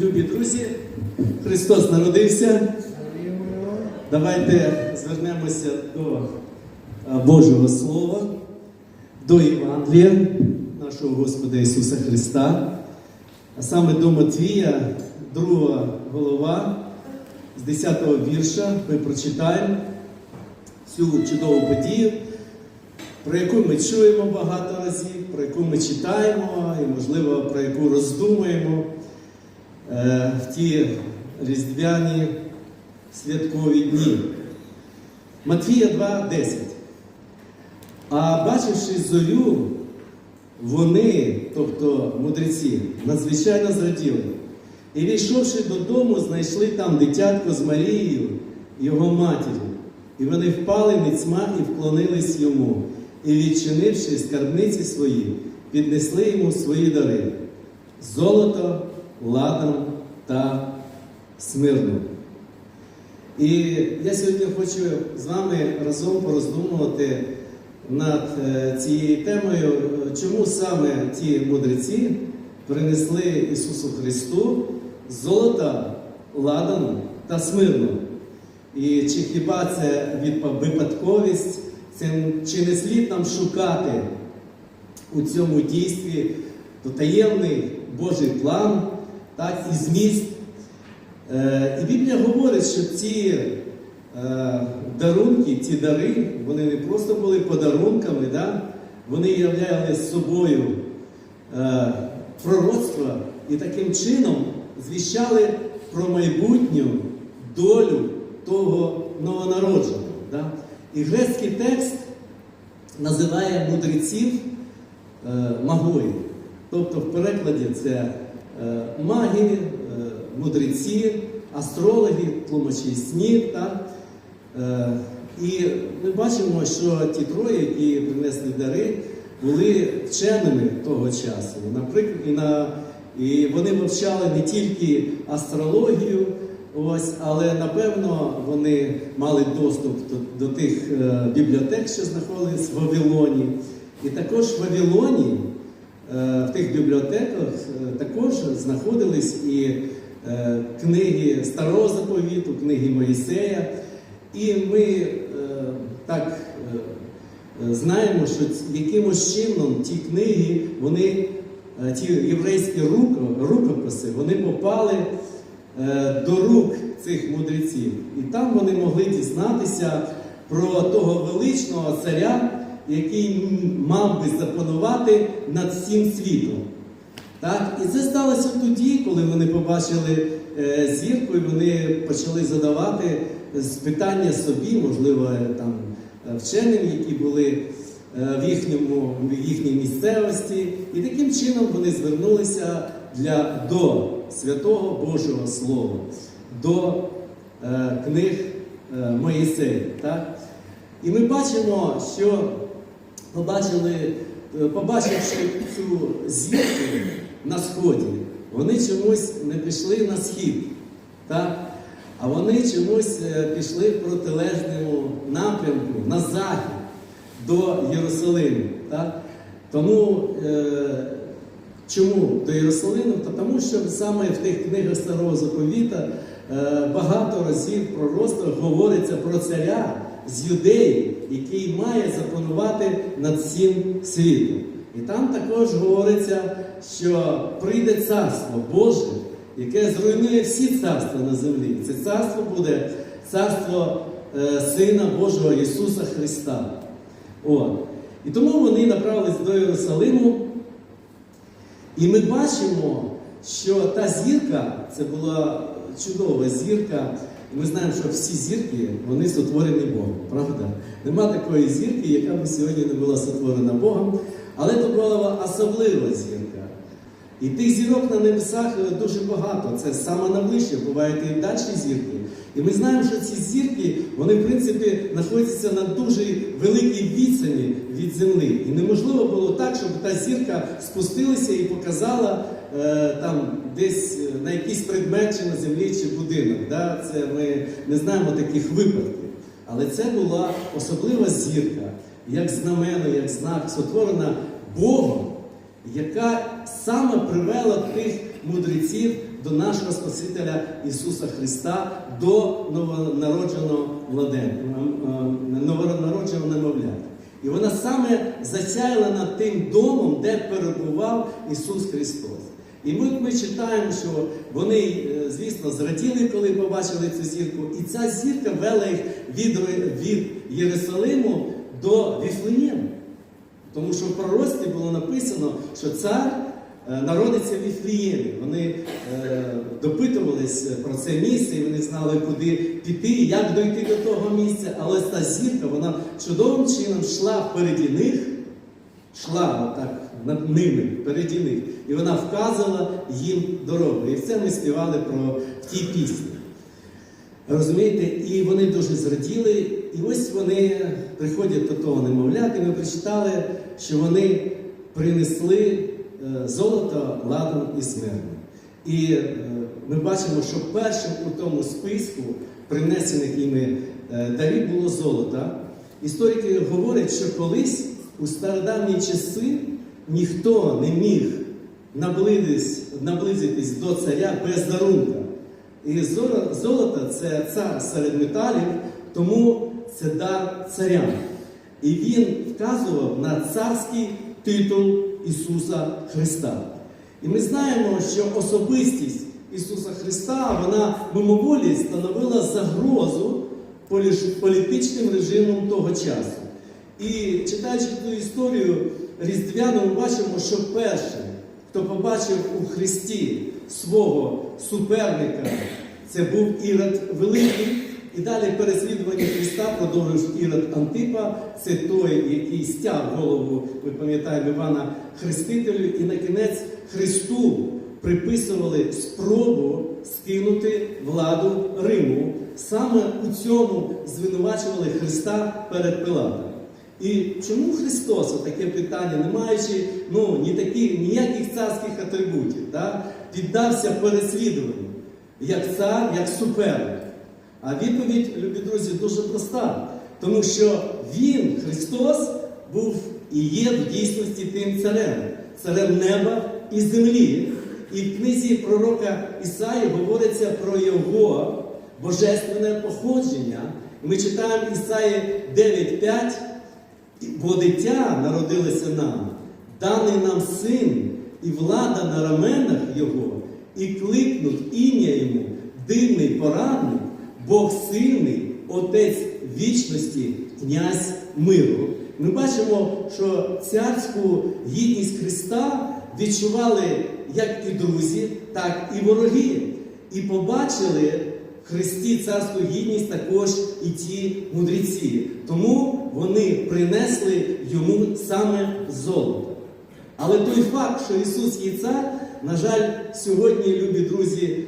Любі друзі, Христос народився. Давайте звернемося до е, Божого Слова, до Євангелія нашого Господа Ісуса Христа, а саме до Матвія, друга голова, з 10-го вірша ми прочитаємо цю чудову подію, про яку ми чуємо багато разів, про яку ми читаємо і, можливо, про яку роздумуємо в ті різдвяні святкові дні. Матвія 2,10. А бачивши зорю, вони, тобто мудреці, надзвичайно зраділи. І війшовши додому, знайшли там дитятко з Марією, його матір'ю. І вони впали ніцьма і вклонились йому, і, відчинивши скарбниці свої, піднесли йому свої дари золото, ладан та смирну. І я сьогодні хочу з вами разом пороздумувати над е, цією темою, чому саме ті мудреці принесли Ісусу Христу золота, ладану та смирну. І чи хіба це випадковість, чи не слід нам шукати у цьому дійстві таємний Божий план, так, і зміст. Е, і Біблія говорить, що ці е, дарунки, ці дари, вони не просто були подарунками, да? вони являли собою е, пророцтво і таким чином звіщали про майбутню долю того новонародженого. Да? І грецький текст називає мудреців е, магою. Тобто в перекладі це маги, е, мудреці, астрологи, тлумачі снів. Е, і ми бачимо, що ті троє, які принесли дари, були вченими того часу. Наприклад, і, на, і вони вивчали не тільки астрологію, ось, але напевно вони мали доступ до, до тих е, бібліотек, що знаходились в Вавилоні. І також в Вавилоні, е, в тих бібліотеках, е, також знаходились і е, книги Старого заповіту, книги Моїсея. І ми е, так е, е, знаємо, що якимось чином ті книги, вони, е, ті єврейські рукописи, вони попали е, до рук цих мудреців. І там вони могли дізнатися про того величного царя, який мав би запанувати над всім світом. Так? І це сталося тоді, коли вони побачили е, зірку, і вони почали задавати питання собі, можливо, там е, вченим, які були е, в, їхньому, в їхній місцевості. І таким чином вони звернулися для, до святого Божого Слова, до е, книг е, Моїсея. Так? І ми бачимо, що побачили, е, побачивши цю зірку на сході, вони чомусь не пішли на схід, так? а вони чомусь е, пішли в протилежному напрямку на захід до Єрусалиму. Так? Тому е, чому до Єрусалиму? Та тому що саме в тих книгах Старого Заповіта е, багато разів пророцтва говориться про царя з юдеї, який має запанувати над всім світом. І там також говориться, що прийде царство Боже, яке зруйнує всі царства на землі. Це царство буде царство е, Сина Божого Ісуса Христа. От. І тому вони направились до Єрусалиму. І ми бачимо, що та зірка це була чудова зірка. Ми знаємо, що всі зірки вони сотворені Богом, правда? Нема такої зірки, яка б сьогодні не була сотворена Богом, але то була особлива зірка. І тих зірок на небесах е, дуже багато. Це саме найближче, бувають і далі зірки. І ми знаємо, що ці зірки, вони, в принципі, знаходяться на дуже великій відстані від землі. І неможливо було так, щоб та зірка спустилася і показала е, там десь е, на якийсь предмет чи на землі, чи будинок. Да? Це ми не знаємо таких випадків. Але це була особлива зірка, як знамено, як знак, сотворена Богом, яка саме привела тих мудреців до нашого Спасителя Ісуса Христа, до новонародженого владенця, новонародженого немовля. І вона саме засяяла тим домом, де перебував Ісус Христос. І ми, ми читаємо, що вони, е, звісно, зраділи, коли побачили цю зірку. І ця зірка вела їх від, від Єрусалиму до Віфлеєму. Тому що в пророцтві було написано, що цар народиться в Віфліємі. Вони е, допитувались про це місце, і вони знали, куди піти, як дойти до того місця. Але та зірка, вона чудовим чином йшла впереді них, йшла отак над ними, впереді них. І вона вказувала їм дорогу. І це ми співали про в тій пісні. Розумієте, і вони дуже зраділи, і ось вони приходять до того немовляти. Ми прочитали, що вони принесли е, золото, ладан і смирну. І е, ми бачимо, що першим у тому списку принесених іми е, дарів було золото. Історики говорять, що колись у стародавні часи ніхто не міг наблизитись, наблизитись до царя без дарунка. І золото це цар серед металів, тому це дар царям. І він вказував на царський титул Ісуса Христа. І ми знаємо, що особистість Ісуса Христа, вона мимоволі становила загрозу політичним режимом того часу. І читаючи ту історію Різдвяну, ми бачимо, що першим, хто побачив у Христі свого суперника, це був Ірод Великий. І далі переслідування Христа продовжив Ірод Антипа, це той, який стяг голову, ми пам'ятаємо Івана Хрестителю, і на кінець Христу приписували спробу скинути владу Риму. Саме у цьому звинувачували Христа перед Пилатом. І чому Христос, таке питання, не маючи ну, ні такі, ніяких царських атрибутів, так, піддався переслідуванню, як цар, як суперник? А відповідь, любі друзі, дуже проста. Тому що Він, Христос, був і є в дійсності тим царем, царем неба і землі. І в книзі пророка Ісаї говориться про його божественне походження. Ми читаємо Ісаї 9.5. Бо дитя народилося нам, даний нам син, і влада на раменах його, і кликнуть ім'я йому, дивний порадник, Бог сильний, Отець вічності, князь миру. Ми бачимо, що царську гідність Христа відчували як і друзі, так і вороги. І побачили в Христі царську гідність також і ті мудреці. Тому вони принесли йому саме золото. Але той факт, що Ісус є цар, на жаль, сьогодні, любі друзі,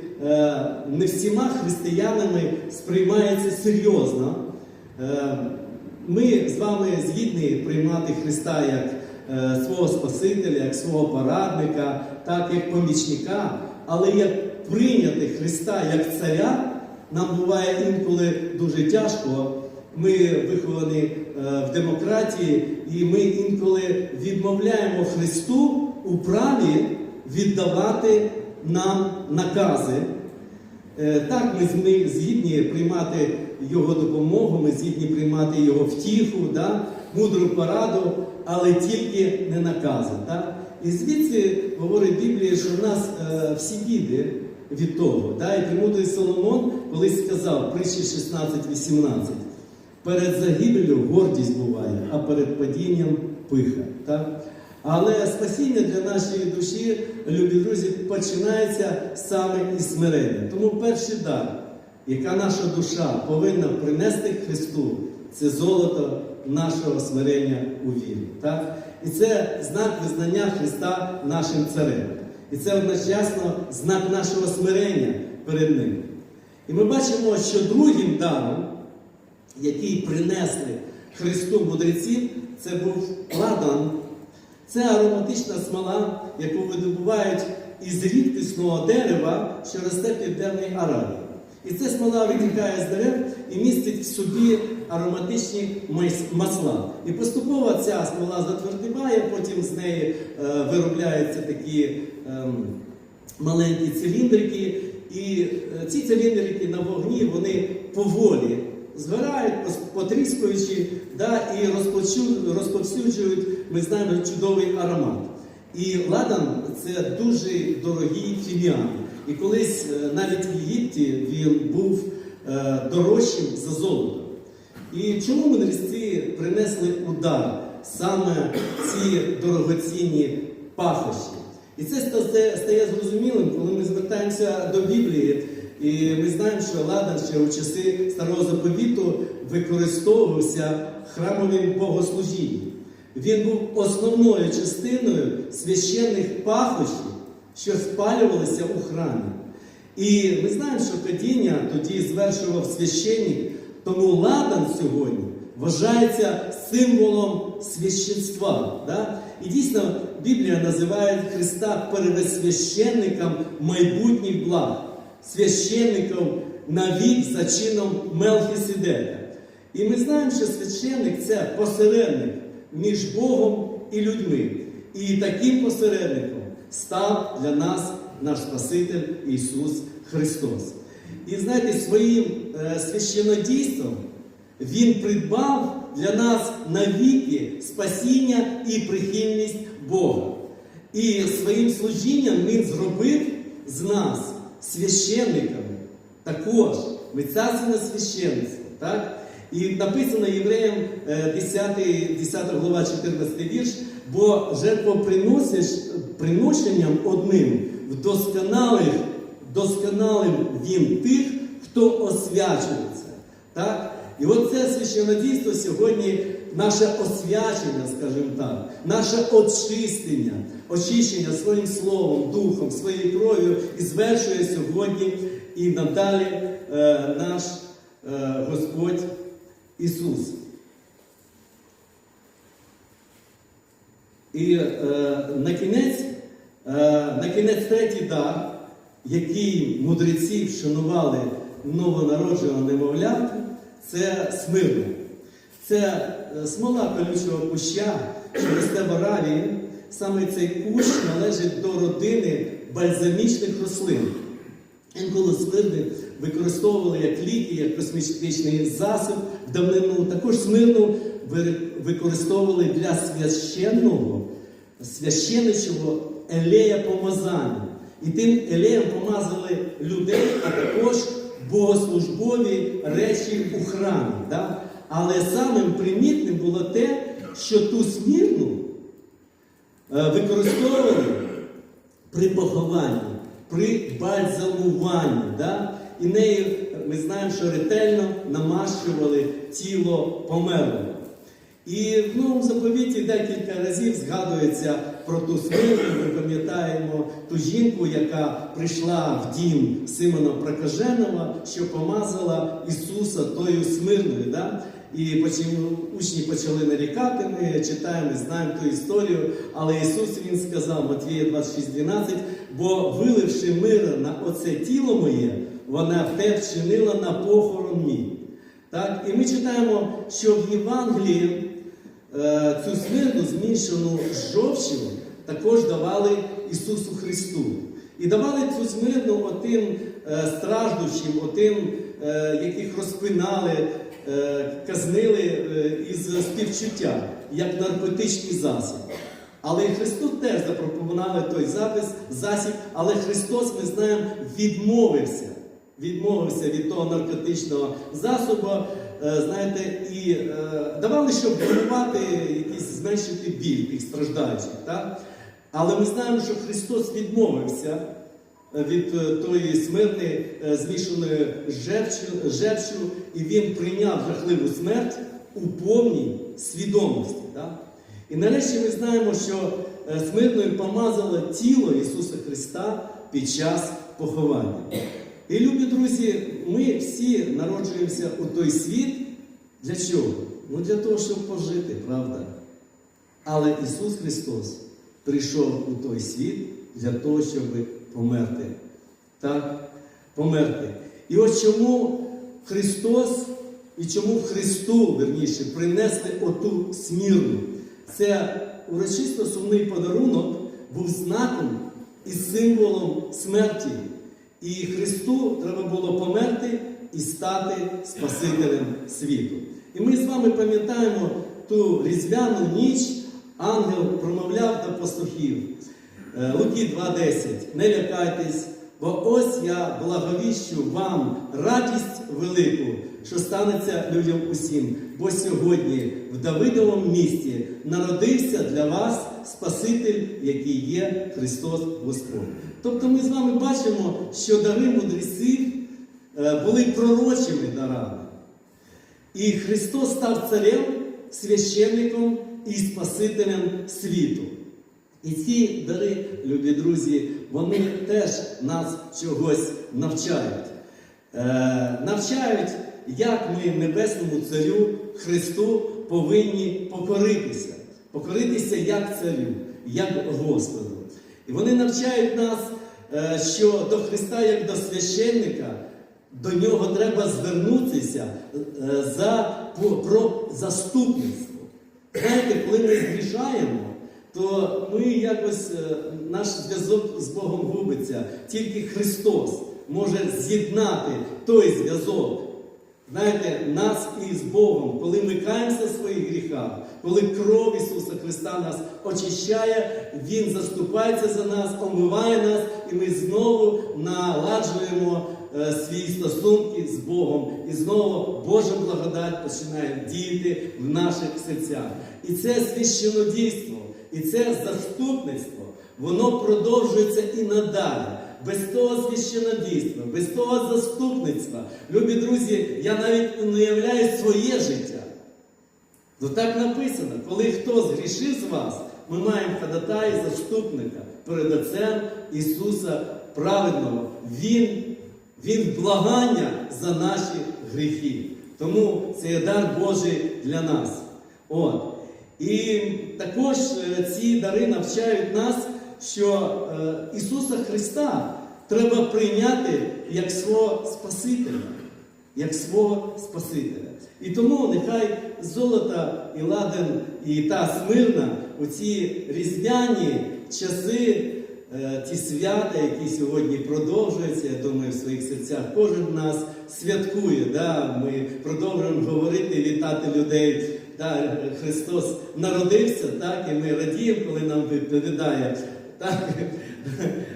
не всіма християнами сприймається серйозно. Е, Ми з вами згідні приймати Христа як е, свого Спасителя, як свого порадника, так як помічника, але як прийняти Христа як царя, нам буває інколи дуже тяжко. Ми виховані е, в демократії, і ми інколи відмовляємо Христу у праві віддавати нам накази. Е, Так, ми згідні приймати Його допомогу, ми згідні приймати Його втіху, да? мудру пораду, але тільки не накази. Так? І звідси говорить Біблія, що в нас е, всі біди від того. Да? І премудрий Соломон колись сказав, притчі 16-18, перед загибелью гордість буває, а перед падінням пиха. Так? Але спасіння для нашої душі, любі друзі, починається саме із смирення. Тому перший дар, яка наша душа повинна принести Христу, це золото нашого смирення у вірі. Так? І це знак визнання Христа нашим царем. І це одночасно знак нашого смирення перед Ним. І ми бачимо, що другим даром, який принесли Христу мудреці, це був ладан. Це ароматична смола, яку видобувають із рідкісного дерева, що росте в Південній Аравії. І ця смола витікає з дерев і містить в собі ароматичні масла. І поступово ця смола затвердіває, потім з неї е, виробляються такі ем, маленькі циліндрики, і е, ці циліндрики на вогні вони поволі згорають, пос- потріскуючи, да, і розповсюджують, ми знаємо, чудовий аромат. І ладан це дуже дорогий фіміан. І колись е, навіть в Єгипті він був е, дорожчим за золото. І чому мудрівці принесли удар саме ці дорогоцінні пахощі? І це стає зрозумілим, коли ми звертаємося до Біблії, і ми знаємо, що ладан ще у часи старого заповіту використовувався храмовим богослужінням. Він був основною частиною священних пахощів, що спалювалися у храмі. І ми знаємо, що падіння тоді звершував священник, тому ладан сьогодні вважається символом священства. Да? І дійсно Біблія називає Христа первосвященником майбутніх благ, священником навік за чином Мелхіседека. І ми знаємо, що священник це посередник між Богом і людьми. І таким посередником став для нас наш Спаситель Ісус Христос. І знаєте, своїм е, священодійством Він придбав для нас навіки спасіння і прихильність Бога. І своїм служінням Він зробив з нас священниками. Також ми царственне священництво. Так? І написано євреям е, 10, 10 глава 14 вірш, бо жертвоприношенням одним вдосконалив, досконалив він тих, хто освячується. Так? І от це священодійство сьогодні наше освячення, скажімо так, наше очистення, очищення своїм словом, духом, своєю кров'ю і звершує сьогодні і надалі е, наш е, Господь Ісус. І е, на кінець, е, на кінець третій дар, який мудреці вшанували новонародженого немовлятку, це смирна. Це смола колючого куща, що росте в Аравії. Саме цей кущ належить до родини бальзамічних рослин. Інколи смирни використовували як ліки, як косметичний засіб в давнину. Також смирну використовували для священного, священичого елея помазання. І тим елеєм помазали людей, а також богослужбові речі у храмі. Да? Але самим примітним було те, що ту смірну е, використовували при похованні, при бальзамуванні. Да? І нею ми знаємо, що ретельно намащували тіло померлого. І в новому заповіті декілька разів згадується про ту смерть. Ми пам'ятаємо ту жінку, яка прийшла в дім Симона Прокаженого, що помазала Ісуса тою смирною. Да? І учні почали нарікати, ми читаємо, знаємо ту історію. Але Ісус Він сказав, Матвія 26,12, бо виливши мир на оце тіло моє, вона те вчинила на похорон мій. Так? І ми читаємо, що в Євангелії е, цю смирну змішану з жовчю також давали Ісусу Христу. І давали цю смирну отим е, страждущим, отим, е, яких розпинали, казнили е, із співчуття, як наркотичний засіб. Але і Христу теж запропонували той запис, засіб, але Христос, ми знаємо, відмовився. Відмовився від того наркотичного засобу, е, знаєте, і е, давали, щоб врятувати якийсь зменшити біль тих страждаючих. Так? Але ми знаємо, що Христос відмовився е, від е, тої смирни е, змішаної жертву, і Він прийняв жахливу смерть у повній свідомості. І нарешті ми знаємо, що е, смирною помазало тіло Ісуса Христа під час поховання. І, любі друзі, ми всі народжуємося у той світ. Для чого? Ну для того, щоб пожити, правда? Але Ісус Христос прийшов у той світ для того, щоб померти. Так? Померти. І ось чому Христос і чому в Христу, верніше, принесли оту смірну. Це урочисто сумний подарунок був знаком і символом смерті. І Христу треба було померти і стати Спасителем світу. І ми з вами пам'ятаємо ту різдвяну ніч, ангел промовляв до пастухів. Е, Луки 2.10. Не лякайтесь, бо ось я благовіщу вам радість велику, що станеться людям усім. Бо сьогодні в Давидовому місті народився для вас Спаситель, який є Христос Господь. Тобто ми з вами бачимо, що дари мудреців е, були пророчими дарами. І Христос став царем, священником і Спасителем світу. І ці дари, любі друзі, вони теж нас чогось навчають. Е, навчають, як ми Небесному Царю Христу повинні покоритися. Покоритися як царю, як Господу. І вони навчають нас, е, що до Христа, як до священника, до нього треба звернутися е, за, по- про заступництво. Знаєте, коли ми згрішаємо, то ми якось е, наш зв'язок з Богом губиться. Тільки Христос може з'єднати той зв'язок. Знаєте, нас із Богом, коли ми каємося в своїх гріхах, коли кров Ісуса Христа нас очищає, Він заступається за нас, омиває нас, і ми знову наладжуємо е, свої стосунки з Богом. І знову Божа благодать починає діяти в наших серцях. І це священодійство, і це заступництво, воно продовжується і надалі. Без того священодійства, без того заступництва, любі друзі, я навіть уявляю своє життя. Ну так написано, коли хто згрішив з вас, ми маємо ходатай заступника перед Отцем Ісуса Праведного. Він, він благання за наші гріхи. Тому це є дар Божий для нас. От. І також е, ці дари навчають нас, що е, Ісуса Христа треба прийняти як свого Спасителя як свого Спасителя. І тому нехай золота і ладен і та смирна у ці різдвяні часи, е, ті свята, які сьогодні продовжуються, я думаю, в своїх серцях кожен нас святкує. Да? Ми продовжуємо говорити, вітати людей. Да, Христос народився, так, і ми радіємо, коли нам відповідає. Так,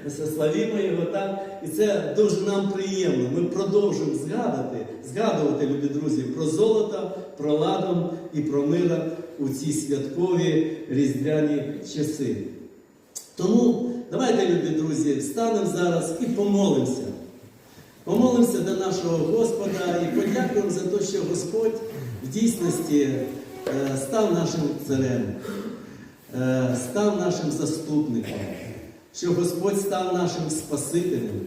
славімо його, так. І це дуже нам приємно. Ми продовжуємо згадувати, згадувати, любі друзі, про золото, про ладом і про мира у ці святкові різдвяні часи. Тому давайте, любі друзі, встанемо зараз і помолимося. Помолимося до нашого Господа і подякуємо за те, що Господь в дійсності став нашим царем, е, став нашим заступником, що Господь став нашим Спасителем.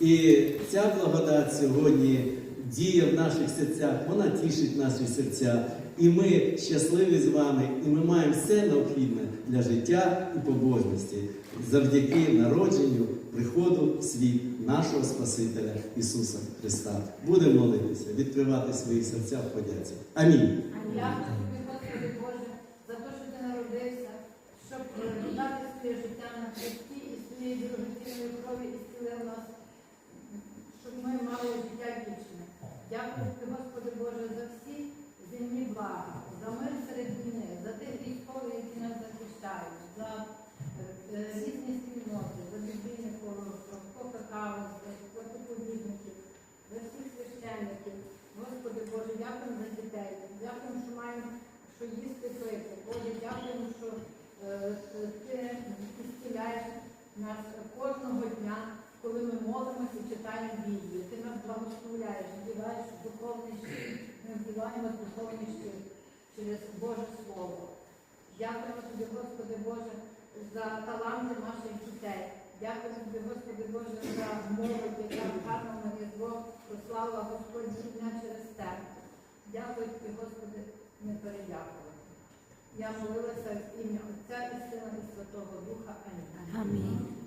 І ця благодать сьогодні діє в наших серцях, вона тішить наші серця. І ми щасливі з вами, і ми маємо все необхідне для життя і побожності завдяки народженню, приходу в світ нашого Спасителя Ісуса Христа. Будемо молитися, відкривати свої серця в подяці. Амінь. Дякую тобі, Господи Боже, за те, що ти народився, щоб е, дати своє життя на хресті і своєю дорогоцінною крові і зцілив нас, щоб ми мали життя вічне. Дякую тобі, Господи Боже, за всі земні блага, за мир серед війни, за тих військових, які нас захищають, за е, е, різні спільноти, за біблійників, какао, за проповідників, за всіх священників. Господи Боже, дякуємо за дітей. Дякуємо, що маємо що їсти пити. Боже, дякуємо, що е, ти зціляєш нас кожного дня, коли ми молимося і читаємо Біблію. Ти нас благословляєш, вдіваєш духовний щит. Ми вдіваємо духовний щит через Боже Слово. Дякуємо тобі, Господи Боже, за таланти наших дітей. Дякуємо тобі, Господи Боже, за молодь, яка гарно на різдво прославила Господь дня через тебе. Дякую тобі, Господи, не передякую. Я молилася в ім'я Отця і Сина і Святого Духа. Амінь. Амінь.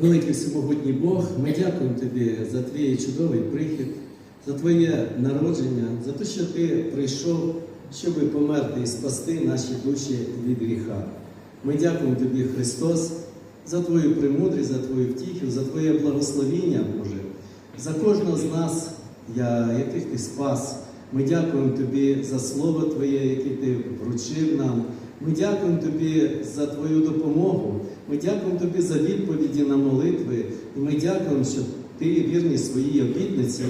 Великий всемогутній Бог, ми дякуємо тобі за твій чудовий прихід, за твоє народження, за те, що ти прийшов, щоб померти і спасти наші душі від гріха. Ми дякуємо тобі, Христос, за твою премудрість, за твою втіху, за твоє благословіння, Боже, за кожного з нас, я- яких ти спас. Ми дякуємо тобі за слово Твоє, яке ти вручив нам. Ми дякуємо тобі за твою допомогу. Ми дякуємо тобі за відповіді на молитви. І ми дякуємо, що ти вірний своїй обітниці,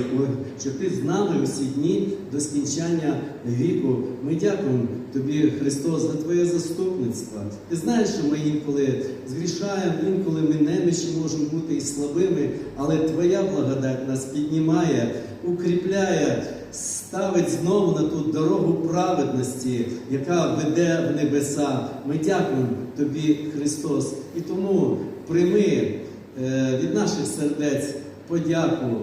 що ти з нами усі дні до скінчання віку. Ми дякуємо тобі, Христос, за твоє заступництво. Ти знаєш, що ми інколи згрішаємо, інколи ми немічі можемо бути і слабими, але твоя благодать нас піднімає, укріпляє ставить знову на ту дорогу праведності, яка веде в небеса. Ми дякуємо тобі, Христос. І тому прийми е, від наших сердець подяку,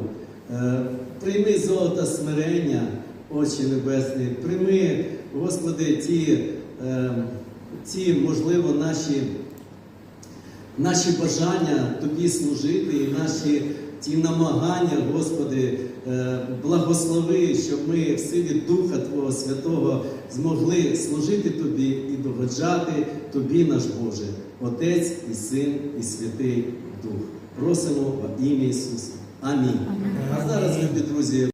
е, прийми золото смирення, очі небесні, прийми, Господи, ті, е, ті можливо, наші наші бажання тобі служити і наші ті намагання, Господи, благослови, щоб ми в силі Духа Твого Святого змогли служити Тобі і догоджати Тобі, наш Боже, Отець і Син, і Святий Дух. Просимо в ім'я Ісуса. Амінь. А зараз, любі друзі.